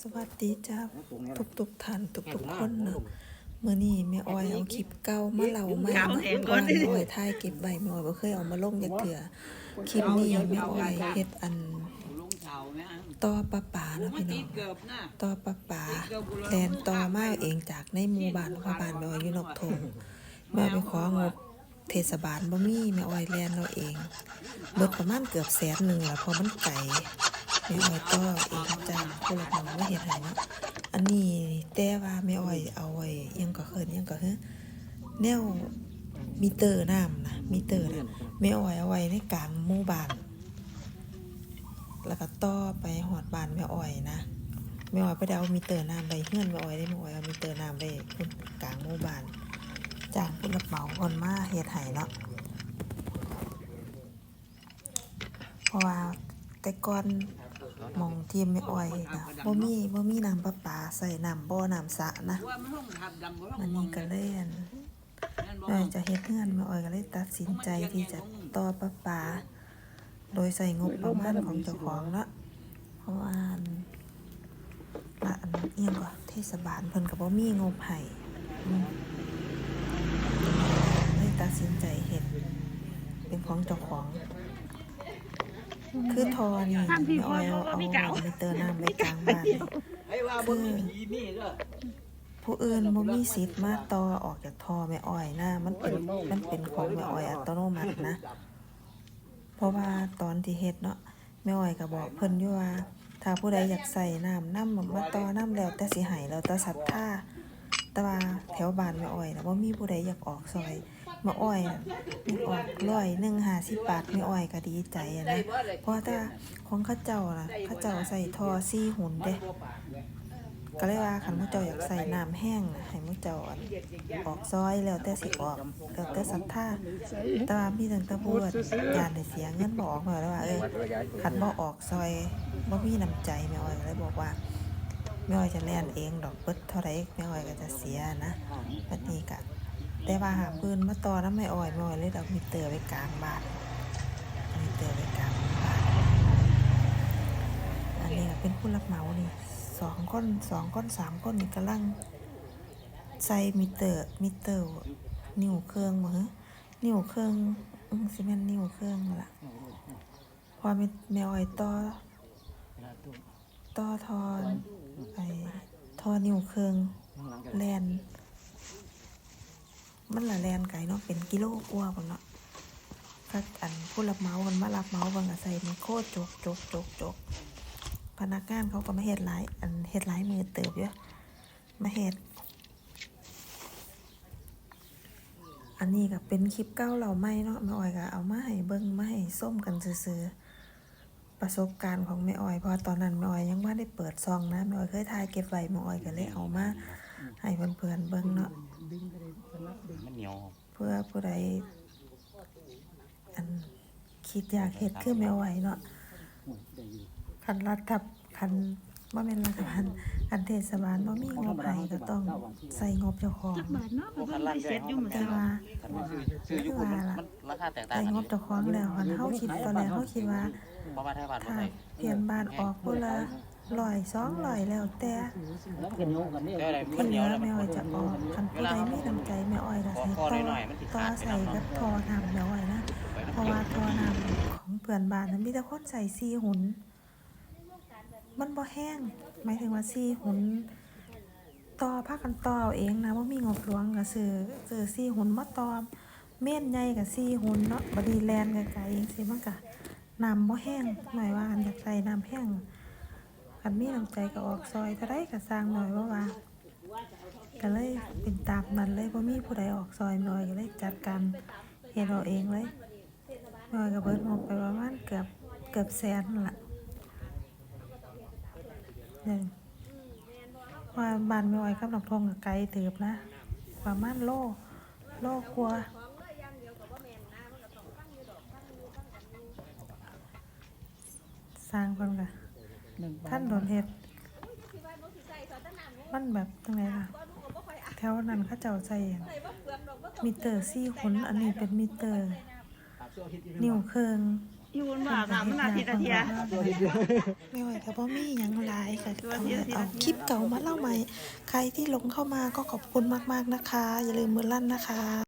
สวัสดีจ้าทุกทุกๆท่านทุกทุกๆคนนะเมื่อนี้แม่อ้อยเอาคลิปเก่ามาเล่าใหม่นะเพราะว่าแม่อ้อยถ่ายเก็บใบแม่อ้อยบ่เคยเอามาลงยักเถื่อคลิปนี้แม่อ้อยเฮ็ดอันลุงเฒ่าแม่อันต่อปลาป่านะพี่น้ติองดเกือบนะต่อปลาป่าแลนต่อมาเองจากในหมู่บ้านเพราะบ้านแม่อ้อยอยู่นอกทงแม่ไปของบเทศบาลบ่มีแม่อ้อยแลนเราเองเบิดประมาณเกือบแสนหนึงล่ะเพราะมันไก ลแม่อ้อยต่อเองจ้าผู้รับเหมามาเฮ็ดให้เนาะอันนี้แต่ว่าแม่อ้อยเอาไว้อิหยังก็เคินยังก็คือแนวมิเตอร์น้ำนะมิเตอร์นะแม่อ้อยเอาไว้ในกลางหมู่บ้าน แล้วก็ต่อไปหอดบ้านแม่อ้อยนะแม่อ้อยไปได้เอามิเตอร์น้ำไปเฮือนแม่อ้อยได้แม่อ้อยเอามิเตอร์น้ำไปพุ่นกลางหมู่บ้านจ้างผู้รับเหมาคนมาเฮ็ดให้เนาะเพราะว่าแต่ก่อน มองที่แม่อ้อยนะบ่มีบ่มีน้ำประปาใส่น้ำบ่อน้ำสระนะมันนี้ก็เล่นแม่จะเฮ็ดเฮือนแม่อ้อยก็เลยตัดสินใจที่จะต่อประปา โดยใส่งบประมาณของเจ้าของเนาะเพราะว่าอันละอันเอียงก็เทศบาลเพิ่นก็บ่มีงบให้เลยตัดสินใจเฮ็ดเป็นของเจ้าของ คือทอนี่แม่อ้อยเอาเอาไปเติมน้ำไว้กลางบ้านนี่ไอ้ว่าบ่มีผีมีเด้อผู้อื่นบ่มีสิทธิ์มาต่อออกจากท่อแม่อ้อยนะมันเป็นมันเป็นของแม่อ้อยอัตโนมัตินะ เพราะว่าตอนที่เฮ็ดเนาะแม่อ้อยก็บอกเพิ่นอยู่ว่าถ้าผู้ใดอยากใส่น้ำน้ำมาต่อน้ำแล้วแต่สิให้แล้วแต่ศรัทธาแต่ว่าแถวบ้านแม่อ้อยนะบ่มีผู้ใดอยากออกซอยแม่อ้อยน่ออกร้อยหนึ่งหาสิบบาทแม่อ้อยก็ดีใจอะนะ เพราะถ้าของข้าเจ้าล่ะข้าเจ้าใส่ทอซี่หุ่นเด้ก็เลยว่าคันมุเจ้าอยากใส่น้ำแห้งนะให้มุเจ้าออกซอยแล้วแต่สิออกแล้วแต่ศรัทธาแต่ว่ามีตั้งแต่พูดยานได้เสียเงินบอกมาแล้วว่าเออคันบ่ออกซอยบ่มีน้ำใจแม่อ้อยเลยบอกว่าแม่อ้อยจะแล่นเองดอกเบิดเท่าไรแม่อ้อยก็จะเสียนะบัดนี้ก็ แต่ว่าหาปืนมาต่อน้ำแม่อ้อยแม่อ้อยเลยเอามีเตอร์ไว้กลางบ้านมีเตอร์ไว้กลางบ้านอันนี้ก็เป็นผู้รับเหมานี่สองคนสองคนสามคนนี่กำลังใส่มิเตอร์มิเตอร์นิ้วเครื่องมือนิ้วเครื่องอืมสิแม่นนิ้วเครื่องล่ะพอแม่แมวไอ้ต่อต่อทอนไอ้ทอนิ้วเครื่องแลน มันละแลนไก่เนาะเป็นกิโลกว่าพุ่นเนาะก็อันผู้รับเหมาคนมารับเหมาเบางก็ใส่ไมโคตรจกจกจกจกพนักงานเขาก็มาเฮ็ดหลายอันเฮ็ดหลายมือเติบเยอะมาเฮ็ดอันนี้ก็เป็นคลิปเก้าเราไม่เนาะแม่อ้อยก็เอามาให้เบิ่งมาให้ส้มกันซื่อประสบการณ์ของแม่อ้อยเพราะตอนนั้นแม่อ้อยยังไม่ได้เปิดซองนะแม่อ้อยเคยถ่ายเก็บไว้แม่อ้อยก็เลยเอามาให้เพื่อนๆเบิ่งเนาะ มันเหนียวเพื่อผู้ใดอันคิดอยากเฮ็ดคือแม่อ้อยเนาะคันรัฐบคันบ่แม่นรัฐบาลคันเทศบาลบ่มีงบให้ก็ต้องใส่งบเจ้าของจักบาทเนาะเพราะว่าไม่เสร็จอยู่เหมือนแต่กันว่าคันมันซื้อซื้ออยู่คุณมันมันราคาแตกต่างใส่กันงบเจ้าของแล้วคันเฮาคิดตอนแรกเฮาคิดว่าเพราะว่าไทยบ้านถ้าใส่เพียนบ้านออกพุ่นละ ร้อยสองร้อยแล้วแต่เจ้าอะไรที่มันเยอแล้วมัแม่อ้อยจะออกคันผู้ใดมีน้ำใจแม่อ้อยก็ใส่ต่อต่อใส่กับทอน้ำแม่อ้อยนะเพราะว่าทอน้ำของเพื่อนบ้านนั้นมีแต่คนใส่ซีหุน มันบ่แห้งหมายถึงว่าซีหุนต่อผ้ากันต่อเองนะว่ามีงบหลวงก็ซื้อซื้อซีหุนมาต่อเม่นใหญ่กับซีหุนเนาะบดีแลนไกลๆเองสิมันก็น้ำบ่แห้งหน่อยว่าอันอยากใส่น้ำแห้ง คันมีน้ำใจก็ออกซอยเท่าไรก็สร้างหน่อยว่าว่าก็เลยเป็นตามนั้นเลยบ่มีผู้ใดออกซอยหน่อยก็เลยจัดการเฮ็ดเอาเองเลยหน่อยก็เบิดงบไปประมาณเกือบเกือบแสนละเนี่ยว่าบ้านแม่อ้อยกับน้ำทงก็ไกลเติบนะประมาณโลโลกว่าสร้างเพิ่นก็ท่านโดนเฮ็ดมันแบบจังไงล่ะแถวนั้นเขาเจ้าใส่อันมิเตอร์ซี่ขนอันนี้เป็นมิเตอร์ นิ้วเครื่องอยู่บนบ่าน้ำมันอาทิตย์ละเทียไม่ไหวกับพ่อมี่ยังหลายค่ะตัวเอาเดียวสิเอาคลิปเก่ามาเล่าใหม่ ใครที่ลงเข้ามาก็ขอบคุณมากๆนะคะ อย่าลืมมือลั่นนะคะ